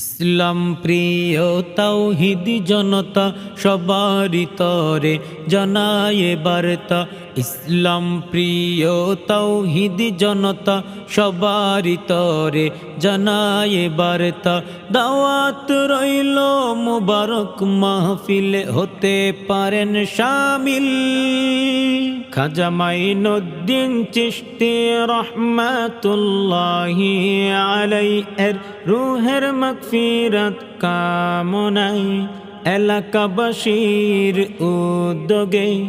ইসলাম প্রিয় তাওহিদ জনতা সবারই তরে জানায় বার্তা। ইসলাম প্রিয় তাওহিদ জনতা সবারই তরে জানায় বার্তা। দাওয়াত রইল মুবারক মাহফিলে হতে পারেন শামিল। খাজা মাইনুদ্দিন চিশতি রহমাতুল্লাহি আলাই এর রুহের মাগফিরাত কামনাই এলাকাবাসীর উদ্যোগে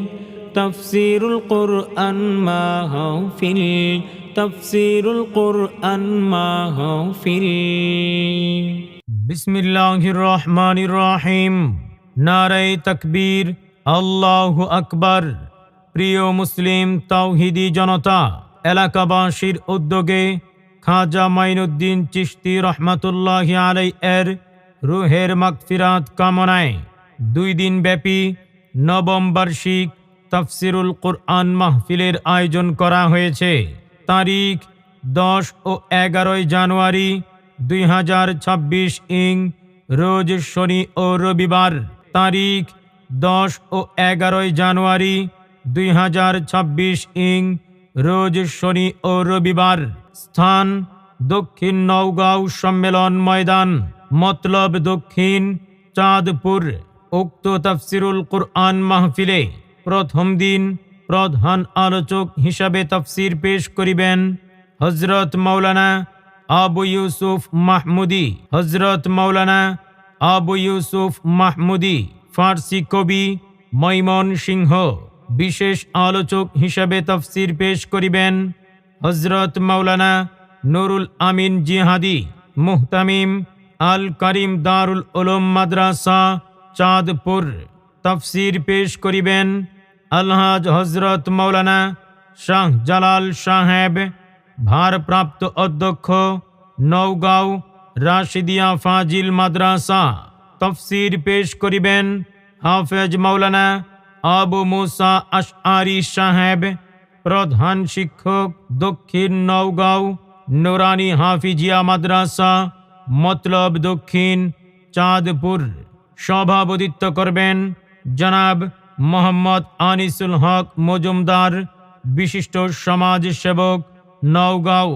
তফসিরুল কোরআন মাহফিল, তফসিরুল কোরআন মাহফিল। বিসমিল্লাহির রহমানির রহিম। নারাই তকবীর। আল্লাহু আকবার। প্রিয় মুসলিম তাওহিদি জনতা, এলাকাবাসীর উদ্যোগে খাজা মাইনুদ্দিন চিশতি রহমাতুল্লাহ আলাই এর রুহের মাকফিরাত কামনায় দুই দিন ব্যাপী নবম বার্ষিক তফসিরুল কোরআন মাহফিলের আয়োজন করা হয়েছে। তারিখ দশ ও এগারোই জানুয়ারি দুই হাজার ছাব্বিশ ইং রোজ শনি ও রবিবার। তারিখ দশ ও এগারোই জানুয়ারি দুই হাজার ছাব্বিশ ইং রোজ শনি ও রবিবার স্থান দক্ষিণ নওগাঁও সম্মেলন ময়দান। মতলব দক্ষিণ চাঁদপুর। উক্ত তফসিরুল কুরআন মাহফিলে প্রথম দিন প্রধান আলোচক হিসাবে তফসির পেশ করিবেন হজরত মৌলানা আবু ইউসুফ মাহমুদি। হজরত মৌলানা আবু ইউসুফ মাহমুদি, ফার্সি কবি মৈমন সিংহ। বিশেষ আলোচক হিসাবে তফসির পেশ করিবেন হজরত মৌলানা নুরুল আমিন জিহাদি, মুহতামিম আল করিম দারুল উলুম মাদ্রাসা, চাঁদপুর। তফসির পেশ করিবেন আলহাজ হজরত মৌলানা শাহ জালাল সাহেব, ভারপ্রাপ্ত অধ্যক্ষ নওগাঁও রাশিদিয়া ফাজিল মাদ্রাসা। তফসির পেশ করিবেন হাফেজ মৌলানা আবু মুসা আশআরি সাহেব, প্রধান শিক্ষক, দক্ষিণ নওগাঁও, নুরানি হাফিজিয়া মাদ্রাসা, মতলব দক্ষিণ, চাঁদপুর। সভাপতিত্ব করবেন জনাব মোহাম্মদ আনিসুল হক মজুমদার, বিশিষ্ট সমাজ সেবক নওগাঁও।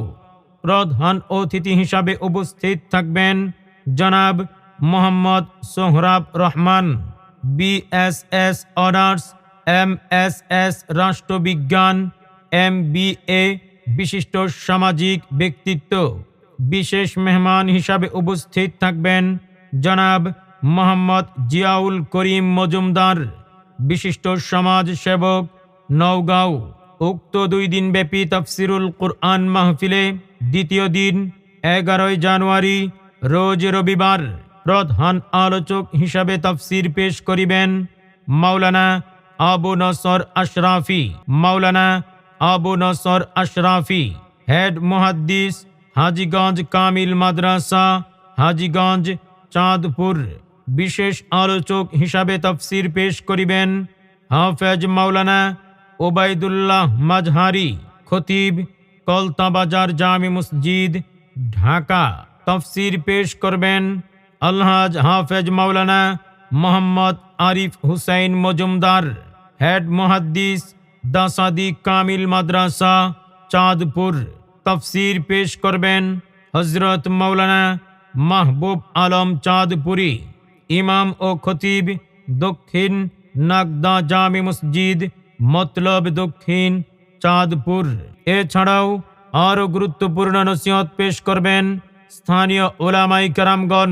প্রধান অতিথি হিসাবে উপস্থিত থাকবেন জনাব Mohammad Sohrab Rahman. BSS honours M S S রাষ্ট্রবিজ্ঞান এম বি এ বিশিষ্ট সামাজিক ব্যক্তিত্ব বিশেষ মেহমান হিসাবে উপস্থিত থাকবেন জনাব মোহাম্মদ জিয়াউল করিম মজুমদার বিশিষ্ট সমাজ সেবক নওগাঁও উক্ত দুই দিন ব্যাপী তফসিরুল কুরআন মাহফিলে দ্বিতীয় দিন এগারোই জানুয়ারি রোজ রবিবার প্রধান আলোচক হিসাবে তফসির পেশ করিবেন মাওলানা আবু নসর আশরাফি। মাওলানা আবু নসর আশরাফি, হেড মুহাদ্দিস, হাজিগঞ্জ কামিল মাদ্রাসা, হাজিগঞ্জ চাঁদপুর। বিশেষ আলোচক হিসাবে তফসির পেশ করিবেন হাফেজ মাওলানা ওবায়দুল্লাহ মাজহারি, খতিব কলতাবাজার জামি মসজিদ, ঢাকা। তফসির পেশ করবেন আলহাজ হাফেজ মাওলানা মোহাম্মদ আরিফ হুসাইন মজুমদার, হেড মুহাদ্দিস দাসাদি কামিল মাদ্রাসা, চাঁদপুর। তফসির পেশ করবেন হজরত মৌলানা মাহবুব আলম চাঁদপুরি, ইমাম ও খতিব দক্ষিণ নাগদা জামি মসজিদ, মতলব দক্ষিণ চাঁদপুর। এছাড়াও আরও গুরুত্বপূর্ণ নসিহত পেশ করবেন স্থানীয় ওলামাই কারামগণ।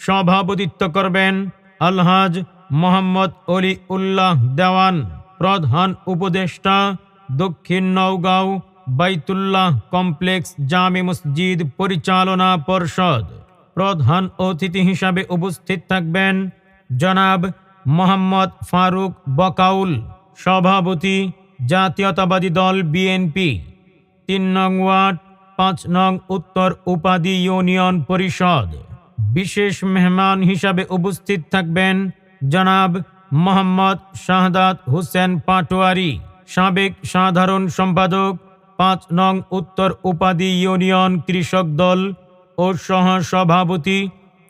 সভাপতিত্ব করবেন আলহাজ মোহাম্মদ অলি উল্লাহ দেওয়ান, প্রধান উপদেষ্টা, দক্ষিণ নওগাঁও বাইতুল্লাহ কমপ্লেক্স জামে মসজিদ পরিচালনা পর্ষদ। প্রধান অতিথি হিসাবে উপস্থিত থাকবেন জনাব মোহাম্মদ ফারুক বকাউল, সভাপতি জাতীয়তাবাদী দল বিএনপি। তিন নং ওয়ার্ড, পাঁচ নং উত্তর উপাধি ইউনিয়ন পরিষদ। বিশেষ মেহমান হিসাবে উপস্থিত থাকবেন জনাব মোহাম্মদ শাহদাত হোসেন পাটোয়ারি, সাবেক সাধারণ সম্পাদক, পাঁচ নং উত্তর উপাধি ইউনিয়ন কৃষক দল ও সহ সভাপতি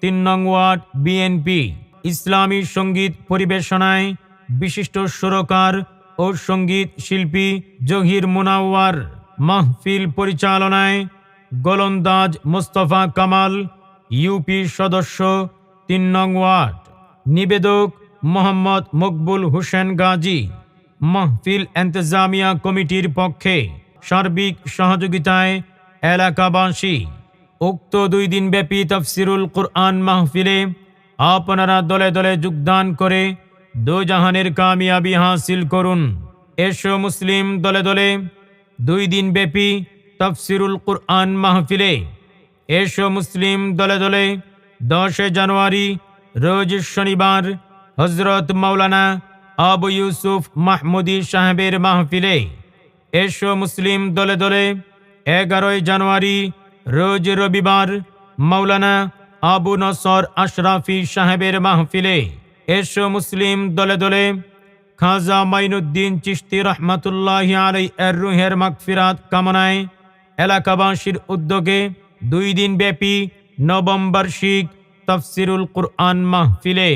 তিন নং ওয়ার্ড বিএনপি। ইসলামী সংগীত পরিবেশনায় বিশিষ্ট সুরকার ও সংগীত শিল্পী জহির মুনাওয়ার। মাহফিল পরিচালনায় গোলন্দাজ মোস্তফা কামাল ইউপি সদস্য তিন নং ওয়ার্ড। নিবেদক মোহাম্মদ মকবুল হোসেন গাজী। মাহফিল এন্তেজামিয়া কমিটির পক্ষে সার্বিক সহযোগিতায় এলাকাবাসী। উক্ত দুই দিনব্যাপী তফসিরুল কুরআন মাহফিলে আপনারা দলে দলে যোগদান করে দোজাহানের কামিয়াবি হাসিল করুন। এসো মুসলিম দলে দলে দুই দিনব্যাপী তফসিরুল কুরআন মাহফিলে এসো মুসলিম দলে দলে, দশে জানুয়ারি, রোজ শনিবার হজরত মাওলানা আবু ইউসুফ মাহমুদি সাহেবের মাহফিলে। এসো মুসলিম দলে দলে, এগারোই জানুয়ারি, রোজ রবিবার, মাওলানা আবু নসর আশরাফি সাহেবের মাহফিলে। এসো মুসলিম দলে দলে, খাজা মাইনুদ্দিন চিশতি রহমতুল্লাহ আলাই এর রুহের মাগফিরাত কামনায় এলাকাবাসীর উদ্যোগে দুই দিন ব্যাপী নবম বার্ষিক তফসিরুল কুরআন মাহফিলে।